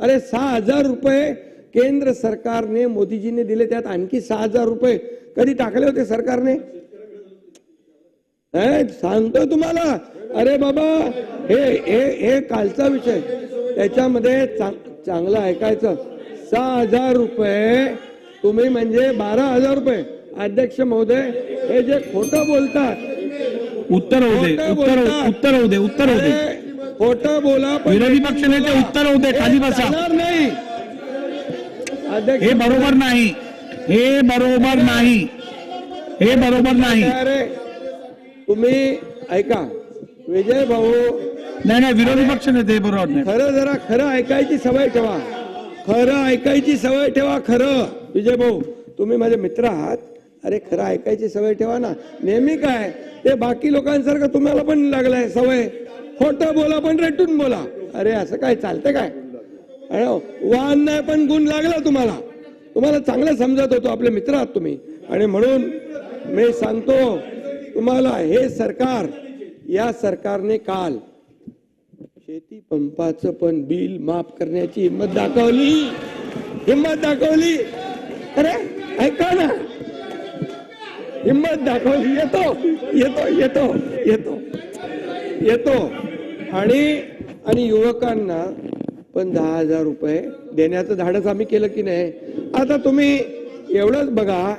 अरे सहा हजार रुपये केंद्र सरकारने मोदीजीने दिले त्यात आणखी सहा हजार रुपये कधी टाकले होते सरकारने? सांगतो तुम्हाला? अरे बाबा हे हे हे कालचा विषय. त्याच्यामध्ये चांग- चांगलं ऐकायचं. सहा हजार रुपये तुम्ही म्हणजे बारा हजार रुपये. अध्यक्ष महोदय हे जे खोटं बोलतात उत्तर होऊ दे खोटं उत्तर. उत्तर होऊ दे उत्तर होऊ दे. अरे, खोटं बोला विरोधी पक्ष नेते उत्तर दे खाली बसा. नाही. हे बरोबर नाही. हे बरोबर नाही. हे बरोबर नाही. अरे तुम्ही ऐका. विजय भाऊ. नाही नाही विरोधी पक्ष नेते हे बरोबर नाही. खरं जरा खरं ऐकायची सवय ठेवा. खरं ऐकायची सवय ठेवा खरं. विजय भाऊ तुम्ही माझे मित्र आहात. अरे खरं ऐकायची सवय ठेवा ना. नेहमी काय ते बाकी लोकांसारखं तुम्हाला पण लागलंय सवय. खोटं बोला पण रेटून बोला. अरे असं काय चालतं काय? अरे हो, वाहन नाही पण गुण लागला तुम्हाला. तुम्हाला चांगलं समजत होतो आपले मित्र आहात तुम्ही. आणि म्हणून मी सांगतो तुम्हाला हे सरकार या सरकारने काल शेती पंपाचं पण बिल माफ करण्याची हिंमत दाखवली. हिंमत दाखवली. अरे ऐका ना. हिंमत दाखवली येतो येतो येतो येतो. येतो. आणि आणि युवकांना पण दहा हजार रुपये देण्याचं धाडस आम्ही केलं की नाही? आता तुम्ही एवढंच बघा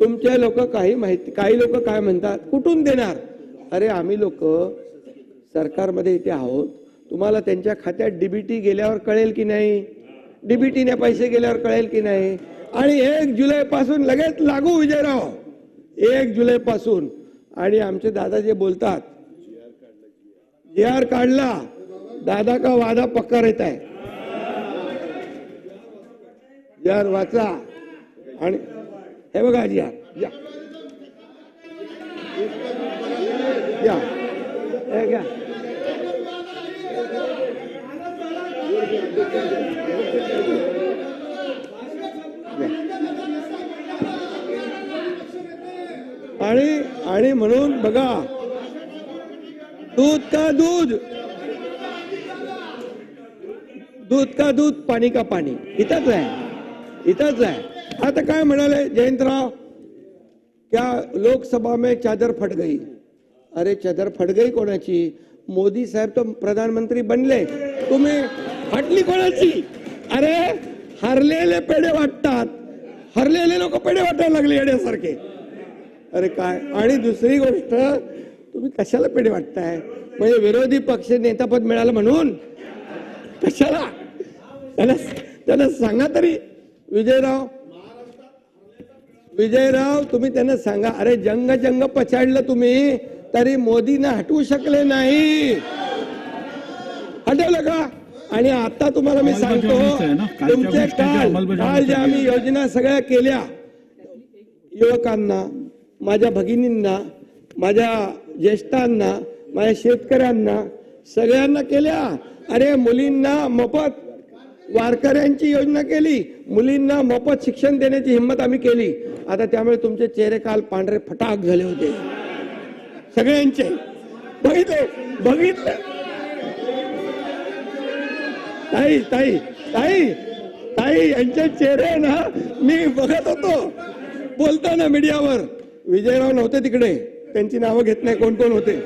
तुमचे लोक काही माहिती काही लोक काय म्हणतात? कुठून देणार? अरे आम्ही लोक सरकारमध्ये इथे आहोत. तुम्हाला त्यांच्या खात्यात डीबीटी गेल्यावर कळेल की नाही? डीबीटीने पैसे गेल्यावर कळेल की नाही? आणि एक जुलैपासून लगेच लागू विजयराव. एक जुलै पासून आणि आमचे दादा जे बोलतात जे आर काढला दादा का वादा पक्का रहता आहे जे आर वाचा. आणि हे बघा जी आर या. या. हे घ्या. आणि आणि म्हणून बघा दूध का दूध? दूध का दूध पाणी का पाणी? इथंच आहे. इथंच आहे. आता काय म्हणाले जयंतराव? क्या लोकसभा में चादर फट गई? अरे चादर फट गई कोणाची? मोदी साहेब तर प्रधानमंत्री बनले. तुम्ही फाटली कोणाची? अरे हरलेले पेढे वाटतात. हरलेले लोक पेढे वाटायला लागले येण्यासारखे अरे काय? आणि दुसरी गोष्ट तुम्ही कशाला पेढे वाटताय? म्हणजे विरोधी पक्ष नेतापद मिळालं म्हणून? कशाला? त्याला त्याला सांगा तरी. विजयराव विजयराव तुम्ही त्यांना सांगा. अरे जंग जंग पछाडलं तुम्ही तरी मोदींना हटवू शकले नाही. हटवलं का? आणि आता तुम्हाला मी सांगतो अंमलबजावणीचं आहे ना? कालच्या तुमचे गोष्टीची काल काल ज्या आम्ही योजना सगळ्या केल्या युवकांना माझ्या भगिनींना माझ्या ज्येष्ठांना माझ्या शेतकऱ्यांना सगळ्यांना केल्या. अरे मुलींना मोफत वारकऱ्यांची योजना केली. मुलींना मोफत शिक्षण देण्याची हिंमत आम्ही केली. आता त्यामुळे तुमचे चेहरे काल पांढरे फटाक झाले होते. सगळ्यांचे. बघितले? बघितलं? ताई ताई ताई ताई यांचे चेहरे ना मी बघत होतो. बोलताना मीडियावर. विजयराव नव्हते तिकडे. त्यांची नावं घेत नाही कोण कोण होते.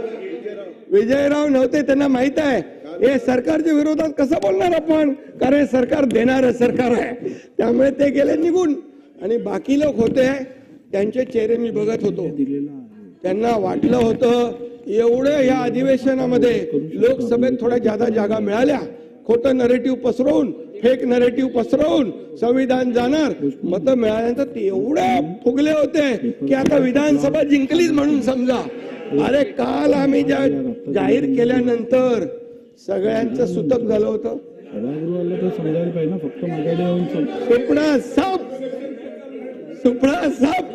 विजयराव नव्हते त्यांना माहीत आहे. हे सरकारच्या विरोधात कसं बोलणार आपण? कारण हे सरकार देणार सरकार आहे. त्यामुळे ते गेले निघून. आणि बाकी लोक होते त्यांचे चेहरे मी बघत होतो. त्यांना वाटलं होतं एवढं या अधिवेशनामध्ये लोकसभेत थोड्या जादा जागा मिळाल्या. खोटं नरेटिव्ह पसरवून फेक नरेटिव्ह पसरवून संविधान जाणार. मतं मिळाल्यानंतर ते एवढे फुगले होते की आता विधानसभा जिंकलीच म्हणून समजा. अरे काल आम्ही ज्या जाहीर केल्यानंतर सगळ्यांचं सुतक झालं होतं. सभागृहाला फक्त मागायला सुपडा साप सुपडा साप